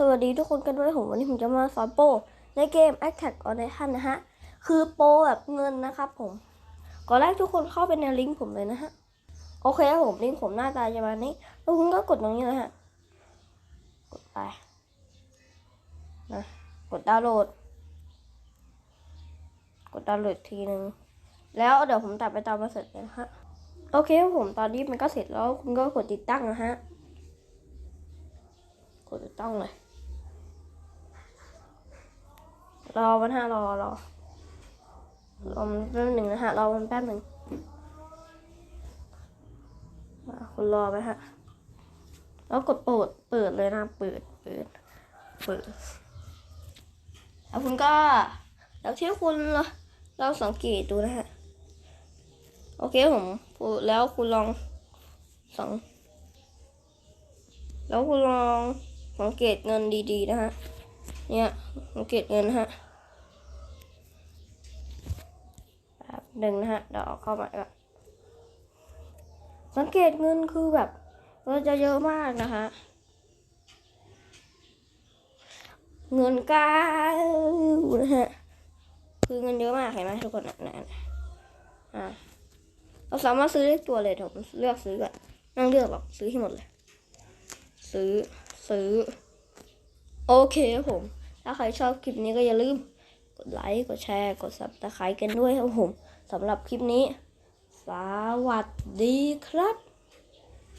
สวัสดีทุกคนกันด้วยผมวันนี้ผมจะมาสอนโปรในเกม Attack on Titan นะฮะ คือโปรแบบเงินนะครับผมก่อนแรกทุกคนเข้าไปในลิงก์ผมเลยนะฮะ โอเคผมลิงก์ผมหน้าตาจะมานี้แล้วคุณก็กดตรงนี้นะฮะ กดไปนะกดดาวน์โหลด กดดาวน์โหลดทีนึง แล้วเดี๋ยวผมตัดไปตามมาเสร็จเลยนะฮะ โอเคผมตอนนี้มันก็เสร็จแล้วคุณก็กดติดตั้งนะฮะกดติดตั้งเลย รอมันฮะรอรอรอมันแป๊บหนึ่งนะฮะรอมันแป๊บหนึ่งคุณรอไปฮะ แล้วกดเปิดเปิดเลยนะ เปิดเปิดเปิดแล้วคุณก็แล้วที่คุณลองสังเกตดูนะฮะ โอเคผมพูดแล้วคุณลองสังแล้วคุณลองสังเกตเงินดีๆนะฮะ เนี่ยสังเกตเงินนะฮะแบบ หนึ่งนะฮะเดี๋ยวเอาเข้ามาก่อนสังเกตเงินคือแบบเราจะเยอะมากนะคะ เงินก้าวนะฮะคือเงินเยอะมากเห็นไหมทุกคนนะนะอ่าเราสามารถซื้อได้ตัวเลยเดี๋ยวผมเลือกซื้อก่อนไม่งเลือกหรอกซื้อให้หมดเลย ซื้อซื้อ โอเคครับผม ถ้าใครชอบคลิปนี้ก็อย่าลืม กดไลค์ กดแชร์ กดซับสไครต์กันด้วยครับผมสำหรับคลิปนี้ สวัสดีครับ